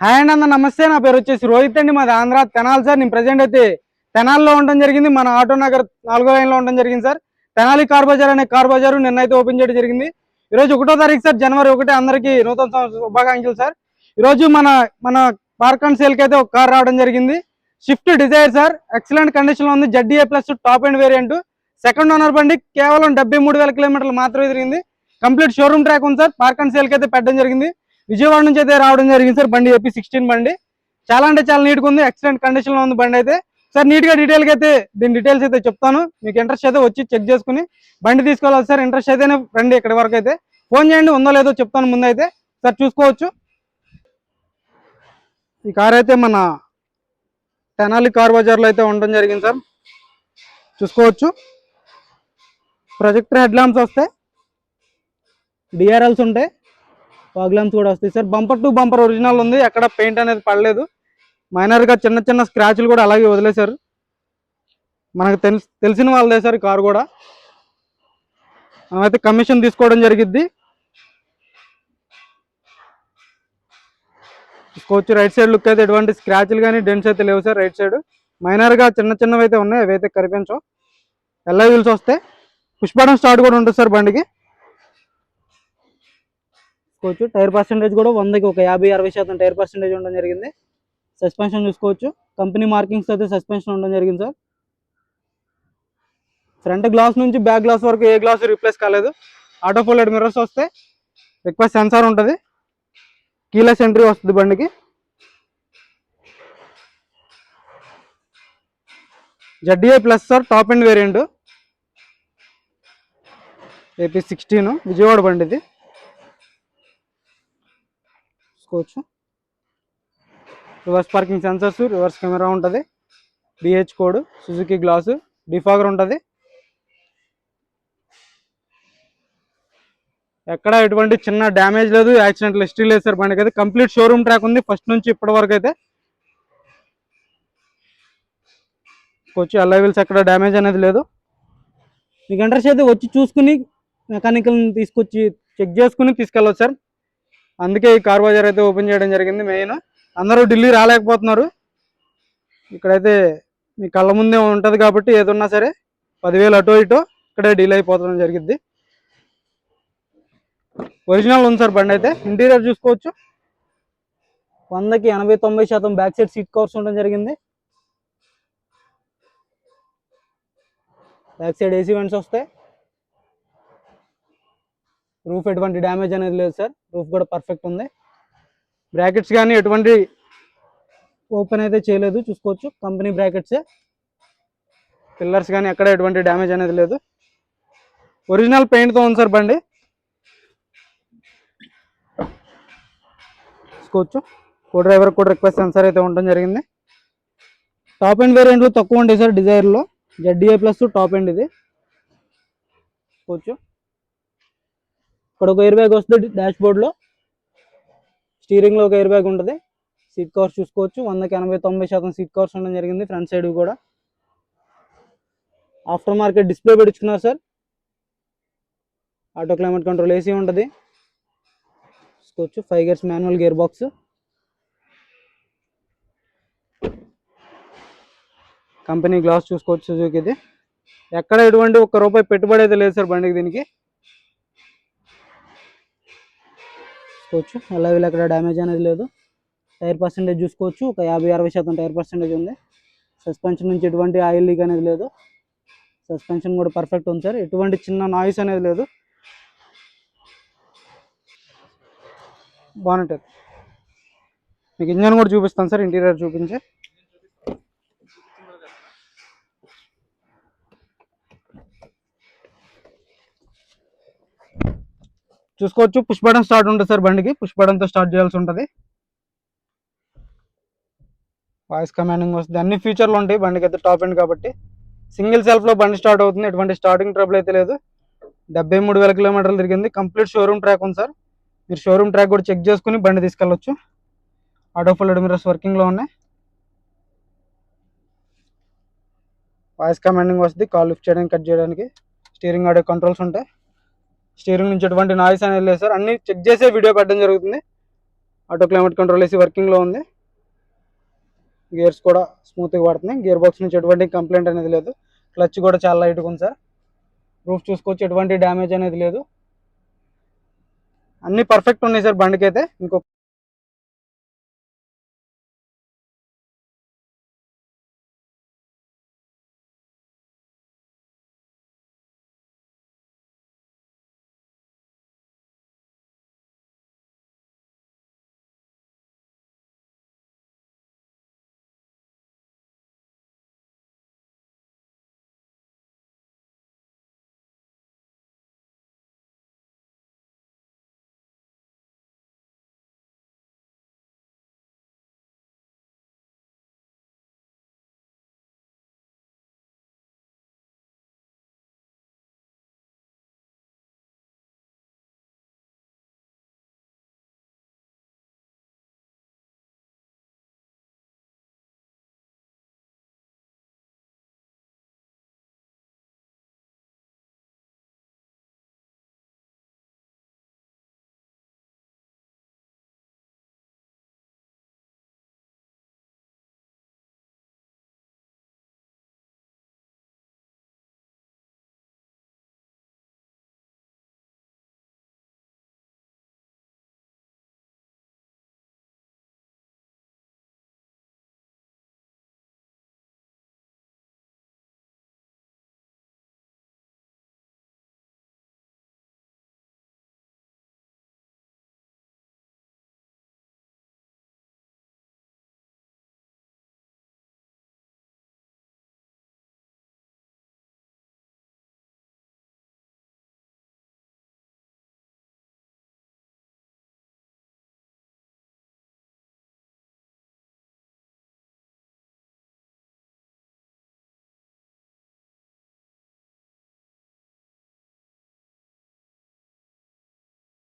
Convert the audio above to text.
Hi అండి అన్న నమస్తే. నా పేరు వచ్చేసి రోహిత్ అండి. మాది ఆంధ్ర తెనాలి సార్. నేను ప్రజెంట్ అయితే తెనాల్లో ఉండడం జరిగింది. మన ఆటో నగర్ నాలుగో లైన్లో ఉండడం జరిగింది సార్. తెనాలి కార్ బజార్ అనే కార్ బజార్ నిన్న అయితే ఓపెన్ చేయడం జరిగింది. ఈ రోజు ఒకటో తారీఖు సార్ జనవరి ఒకటి. అందరికీ నూతన సంవత్సర శుభాకాంక్షలు సార్. ఈరోజు మన మన పార్క్ అండ్ సేల్కి అయితే ఒక కార్ రావడం జరిగింది. Swift Dzire sir. ఎక్సలెంట్ కండిషన్లో ఉంది. ZDA plus top and variant second owner బండి కేవలం డెబ్బై మూడు వేల కిలోమీటర్లు మాత్రమే తిరిగింది. కంప్లీట్ షోరూమ్ ట్రాక్ ఉంది సార్. పార్క్ అండ్ సేల్కి అయితే పెట్టడం జరిగింది. విజయవాడ నుంచి అయితే రావడం జరిగింది సార్ బండి చెప్పి సిక్స్టీన్ బండి. చాలా అంటే చాలా నీట్గా ఉంది ఎక్సలెంట్ కండిషన్లో ఉంది బండి అయితే. సార్ నీట్గా డీటెయిల్గా అయితే దీని డీటెయిల్స్ అయితే చెప్తాను. మీకు ఇంట్రెస్ట్ అయితే వచ్చి చెక్ చేసుకుని బండి తీసుకోవాలి సార్. ఇంట్రెస్ట్ అయితేనే రండి ఇక్కడి వరకు అయితే. ఫోన్ చేయండి ఉందో లేదో చెప్తాను ముందు అయితే సార్ చూసుకోవచ్చు. ఈ కార్ అయితే మన తెనాలి కార్ బజార్లో అయితే ఉండడం జరిగింది సార్. చూసుకోవచ్చు. ప్రొజెక్టర్ హెడ్ ల్యాంప్స్ వస్తాయి డిఆర్ఎల్స్ ఉంటాయి. ఫాగ్ కూడా వస్తాయి. Sir bumper to bumper original ఉంది. ఎక్కడ పెయింట్ అనేది పడలేదు. మైనర్గా చిన్న చిన్న స్క్రాచ్లు కూడా అలాగే వదిలేశారు. మనకు తెలిసి తెలిసిన వాళ్ళదే సార్ కారు కూడా. మనమైతే కమిషన్ తీసుకోవడం జరిగిద్ది. చూసుకోవచ్చు రైట్ సైడ్ లుక్ అయితే ఎటువంటి స్క్రాచ్లు కానీ డెన్స్ అయితే లేవు సార్ రైట్ సైడ్ మైనర్గా చిన్న చిన్నవి అయితే ఉన్నాయి. అవి అయితే కనిపించవు ఎల్ఐ వీల్స్ వస్తే పుష్పడం స్టార్ట్ కూడా ఉంటుంది సార్ బండికి. చూసుకోవచ్చు. టైర్ పర్సంటేజ్ కూడా వందకి ఒక యాభై అరవై శాతం టైర్ పర్సంటేజ్ ఉండడం జరిగింది. సస్పెన్షన్ చూసుకోవచ్చు. కంపెనీ మార్కింగ్స్ అయితే సస్పెన్షన్ ఉండడం జరిగింది సార్. ఫ్రంట్ గ్లాస్ నుంచి బ్యాక్ గ్లాస్ వరకు ఏ గ్లాస్ రీప్లేస్ కాలేదు. ఆటో ఫోల్డెడ్ మిర్రర్స్ వస్తే రిక్వెస్ట్ సెన్సార్ ఉంటుంది. కీలెస్ ఎంట్రీ వస్తుంది బండికి. ZDA plus sir. Top and variant. AP sixteen Vijayawada బండి ఇది చూసుకోవచ్చు reverse parking sensors reverse camera ఉంటుంది. DH code Suzuki glass defogger ఉంటుంది. ఎక్కడ ఎటువంటి చిన్న డ్యామేజ్ లేదు యాక్సిడెంట్ హిస్టరీ లేదు సార్ బండికి అయితే కంప్లీట్ షోరూమ్ ట్రాక్ ఉంది ఫస్ట్ నుంచి ఇప్పటి వరకు అయితే వచ్చి అల్లా వీల్స్ ఎక్కడ డ్యామేజ్ అనేది లేదు. మీకు ఇంట్రెస్ట్ అయితే వచ్చి చూసుకుని మెకానికల్ని తీసుకొచ్చి చెక్ చేసుకుని తీసుకెళ్ళవచ్చు సార్. అందుకే ఈ కార్ బజార్ అయితే ఓపెన్ చేయడం జరిగింది మెయిన్. అందరూ ఢిల్లీ రాలేకపోతున్నారు. ఇక్కడైతే మీ కళ్ళ ముందే ఉంటుంది కాబట్టి ఏదున్నా సరే పదివేలు అటో ఇటో ఇక్కడే డీల్ అయిపోతడం జరిగింది ఒరిజినల్ ఉంది సార్ బండి అయితే. ఇంటీరియర్ చూసుకోవచ్చు. వందకి ఎనభై తొంభై శాతం బ్యాక్ సైడ్ సీట్ కవర్స్ ఉండడం జరిగింది. బ్యాక్ సైడ్ ఏసీ వెంట్స్ వస్తాయి. రూఫ్ ఎటువంటి డ్యామేజ్ అనేది లేదు సార్ రూఫ్ కూడా పర్ఫెక్ట్ ఉంది. బ్రాకెట్స్ కానీ ఎటువంటి ఓపెన్ అయితే చేయలేదు చూసుకోవచ్చు. కంపెనీ బ్రాకెట్సే పిల్లర్స్ కానీ ఎక్కడ ఎటువంటి డ్యామేజ్ అనేది లేదు. ఒరిజినల్ పెయింట్తో ఉంది సార్ బండి. చూసుకోవచ్చు. కో డ్రైవర్ కూడా రిక్వెస్ట్ సెన్సార్ అయితే ఉండడం జరిగింది. టాప్ ఎండ్ వేరియంట్లు తక్కువ ఉంటాయి సార్ డిజైర్లో జడ్డీఏ ప్లస్ టాప్ ఎండ్ ఇది. చూసుకోవచ్చు. ఇక్కడ ఒక ఎయిర్ బ్యాగ్ వస్తుంది డాష్ బోర్డ్లో స్టీరింగ్లో ఒక ఎయిర్ బ్యాగ్ ఉంటుంది. సీట్ కవర్స్ చూసుకోవచ్చు. వందకి ఎనభై తొంభై శాతం సీట్ కవర్స్ ఉండడం జరిగింది ఫ్రంట్ సైడ్ కూడా. After market display పెట్టించుకున్నారు sir. Auto climate control AC ఉంటుంది. చూసుకోవచ్చు. Five gears manual gear box. Company glass చూసుకోవచ్చు సుజుకి ఇది. ఎక్కడ ఎటువంటి ఒక్క రూపాయి పెట్టుబడి అయితే లేదు సార్ బండికి దీనికి. చూసుకోవచ్చు. అలా వీళ్ళు ఎక్కడ డ్యామేజ్ అనేది లేదు. టైర్ పర్సెంటేజ్ చూసుకోవచ్చు. ఒక యాభై అరవై శాతం టైర్ పర్సెంటేజ్ ఉంది. సస్పెన్షన్ నుంచి ఎటువంటి ఆయిల్ లీక్ అనేది లేదు. సస్పెన్షన్ కూడా పర్ఫెక్ట్ ఉంది సార్. ఎటువంటి చిన్న నాయిస్ అనేది లేదు. బాగుంటుంది మీకు ఇంజన్ కూడా చూపిస్తాను సార్. ఇంటీరియర్ చూపించి. చూసుకోవచ్చు. పుష్ బటన్ స్టార్ట్ ఉంటుంది సార్ బండికి. పుష్ బటన్తో స్టార్ట్ చేయాల్సి ఉంటుంది. వాయిస్ కమాండింగ్ వస్తుంది. అన్ని ఫీచర్లు ఉంటాయి బండికి అయితే టాప్ ఎండ్ కాబట్టి. సింగిల్ సెల్ఫ్లో బండి స్టార్ట్ అవుతుంది. ఎటువంటి స్టార్టింగ్ ట్రబుల్ అయితే లేదు. డెబ్బై మూడు వేల కిలోమీటర్లు తిరిగింది. కంప్లీట్ షోరూమ్ ట్రాక్ ఉంది సార్. మీరు షోరూమ్ ట్రాక్ కూడా చెక్ చేసుకుని బండి తీసుకెళ్ళొచ్చు. ఆటో ఫుల్ మిరర్స్ వర్కింగ్లో ఉన్నాయి. వాయిస్ కమాండింగ్ వస్తుంది. కాల్ లిఫ్ట్ చేయడానికి కట్ చేయడానికి. స్టీరింగ్ ఆడియో కంట్రోల్స్ ఉంటాయి. స్టీరింగ్ నుంచి ఎటువంటి నాయిస్ అనేది లేదు సార్. అన్నీ చెక్ చేసే వీడియో పెట్టడం జరుగుతుంది. ఆటో క్లైమేట్ కంట్రోల్ వేసి వర్కింగ్లో ఉంది. గేర్స్ కూడా స్మూత్గా పడుతున్నాయి. గేర్ బాక్స్ నుంచి ఎటువంటి కంప్లైంట్ అనేది లేదు. క్లచ్ కూడా చాలా లైట్గా ఉంది సార్. రూఫ్ చూసుకోవచ్చు ఎటువంటి డ్యామేజ్ అనేది లేదు. అన్నీ పర్ఫెక్ట్ ఉన్నాయి సార్ బండికి అయితే మీకు